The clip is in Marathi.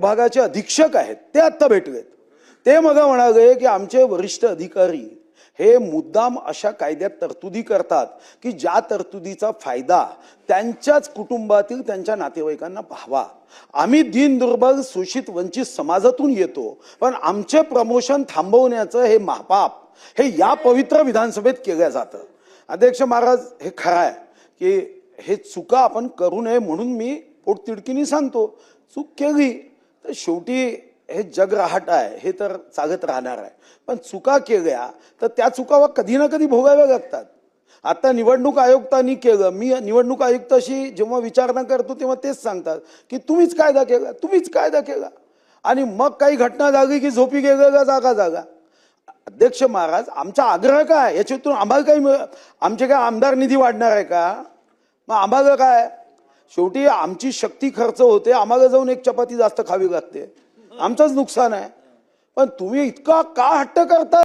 विभागाचे अधीक्षक आहेत ते आत्ता भेटलेत ते मग म्हणाले की आमचे वरिष्ठ अधिकारी हे मुद्दाम अशा कायद्यात तरतुदी करतात की ज्या तरतुदीचा फायदा त्यांच्याच कुटुंबातील त्यांच्या नातेवाईकांना व्हावा. आम्ही दिन दुर्बल शोषित वंचित समाजातून येतो पण आमचे प्रमोशन थांबवण्याचं हे महापाप हे या पवित्र विधानसभेत केलं जातं. अध्यक्ष महाराज हे खरं आहे की हे चुका आपण करू नये म्हणून मी पोटतिडकीने सांगतो. चूक केली तर शेवटी हे जग राहट आहे हे तर चालत राहणार आहे. पण चुका केल्या तर त्या चुका कधी ना कधी भोगाव्या लागतात. आता निवडणूक आयुक्तांनी केलं मी निवडणूक आयुक्ताशी जेव्हा विचारणा करतो तेव्हा तेच सांगतात की तुम्हीच कायदा केला तुम्हीच कायदा केला. आणि मग काही घटना झाली की झोपी गेलं का जागा जागा अध्यक्ष महाराज आमचा आग्रह काय? याच्यातून आम्हाला काही मिळ- आमचे काय आमदार निधी वाढणार आहे का? मग आम्हाला काय? शेवटी आमची शक्ती खर्च होते आम्हाला जाऊन एक चपाती जास्त खावी लागते. आमचंच नुकसान आहे. पण तुम्ही इतका का हट्ट करता